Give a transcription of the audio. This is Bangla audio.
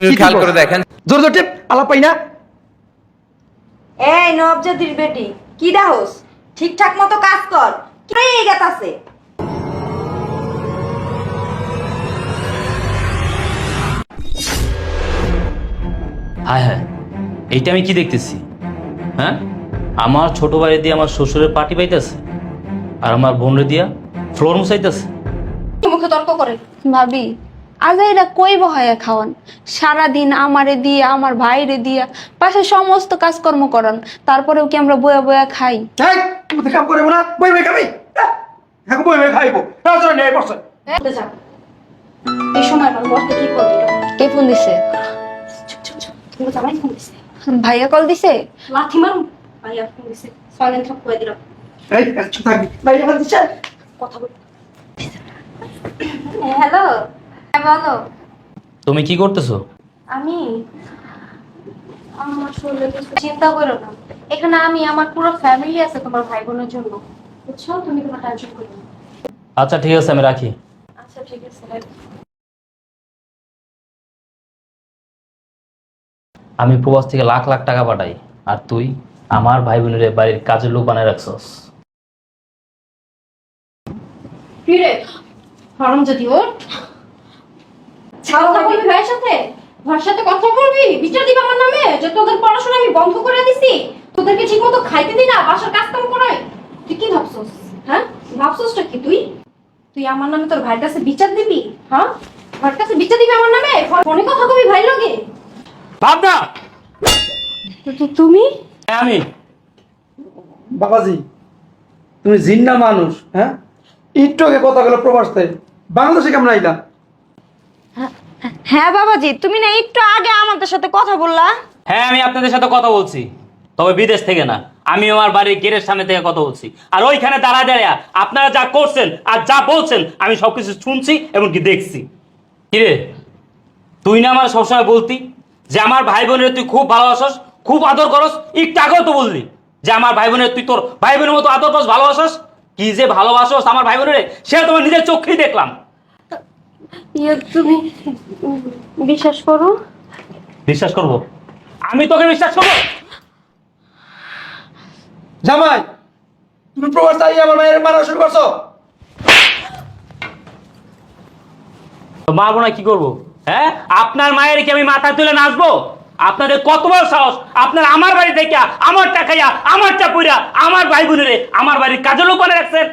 খেয়াল করে দেখেন। জোর জোর টিপ আলাপ পাই না। এই নবজাতির বেটি কি দাহস? ঠিকঠাক মতো কাজ কর। কি গেতাছে? হায় হায় এইটা আমি কি দেখতেছি? হ্যাঁ? আমার ছোট ভাই দিয়ে আমার শ্বশুরের পার্টি পাইতেছে আর আমার বোনের দিয়া ফ্লোর মুছাইতেছে। মুখে তর্ক করে। ভাবি আজ এরা কই বহায়া খাওয়ান। সারাদিন আমারে দিয়ে আমার ভাইরে দিয়া পাশে সমস্ত কাজকর্ম করান। তারপরেও কি আমরা বয়া বয়া খাই? এই তুমি তো কাম করব না বই বই খাবি? আহ, এখন বই বই খাইবো রাজরা নেই বসে এই সময় আমার বসতে কি করবি কে ফোন দিছে? ভাইয়া কল দিছে? লাথি মারুম ভাইয়া ফোন দিছে। সাইলেন্ট থাক কই দিলাম। এই চুপ থাকবি। ভাই আমার দিচ্ছে কথা বল। হ্যালো। হ্যাঁ বলো। তুমি কি করতেছো? আমি? আমার শরীরে কিছু চিন্তা করো না। এখানে আমি আমার পুরো ফ্যামিলি আছে তোমার ভাই বোনের জন্য। বুঝছ? তুমি কোনো টেনশন করো না। আচ্ছা ঠিক আছে আমি রাখি। আচ্ছা ঠিক আছে আমি প্রবাস থেকে লাখ লাখ টাকা পাঠাই। আর তুই আমার ভাই বোনের বাড়ির কাজের লোক বানায় রাখছস। হরম যদি ওর কথা বলবি ভাইয়ের সাথে। ভাইয়ের সাথে কথা বলবি? বিচার দিবি আমার নামে? যে তোদের পড়াশোনা আমি বন্ধ করে দিছি তোদেরকে ঠিক মতো খাইতে না বাসার কাজ কাম করাই। তুই কি ভাবছস? হ্যাঁ? ভাবছসটা কি তুই? তুই আমার নামে তোর ভাইয়ের কাছে বিচার দিবি? হ্যাঁ? ভাইয়ের কাছে বিচার দিবি আমার নামে? ফোনে কথা কবি ভাই লগে? ভাবনা! তুমি? হ্যাঁ আমি। বাবাজি তুমি জিন্না মানুষ হ্যাঁ? একটু আগে কথা গেল প্রবাস থেকে বাংলাদেশে কেমন আইলা? হ্যাঁ বাবাজি, তুমি না একটু আগে আমাদের সাথে কথা বললা। হ্যাঁ আমি আপনাদের সাথে কথা বলছি। তবে বিদেশ থেকে না। আমি আমার বাড়ির গেটের সামনে থেকে কথা বলছি। আর ওইখানে দাঁড়া দাঁড়িয়ে আপনারা যা করছেন আর যা বলছেন, আমি সবকিছু শুনছি এমনকি দেখছি। কিরে তুই না আমার সবসময় বলতি যে আমার ভাই বোনের তুই খুব ভালোবাসস, খুব আদর করস। একটু আগেও তো বললি যে আমার ভাই বোনের তুই তোর ভাই বোনের মতো আদর করস, ভালোবাসস। কি যে ভালোবাসস আমার ভাই বোনের সেটা তোমার নিজের চোখেই দেখলাম। ইয়ে তুমি বিশ্বাস করো? বিশ্বাস করব। আমি তোকে বিশ্বাস করব? জামাই তুমি প্রবাস তাই আমার মায়ের মারা শুরু করছ? মারবো না কি করব? হ্যাঁ? আপনার মায়ের কি আমি মাথা তুলে নাচবো? আপনাদের কত বড় সাহস? আপনার আমার বাড়ি থেকে আমারটা খাইয়া আমার চাপুরা আমার ভাই বোনেরে আমার বাড়ির কাজে লোক বানিয়ে রাখছেন।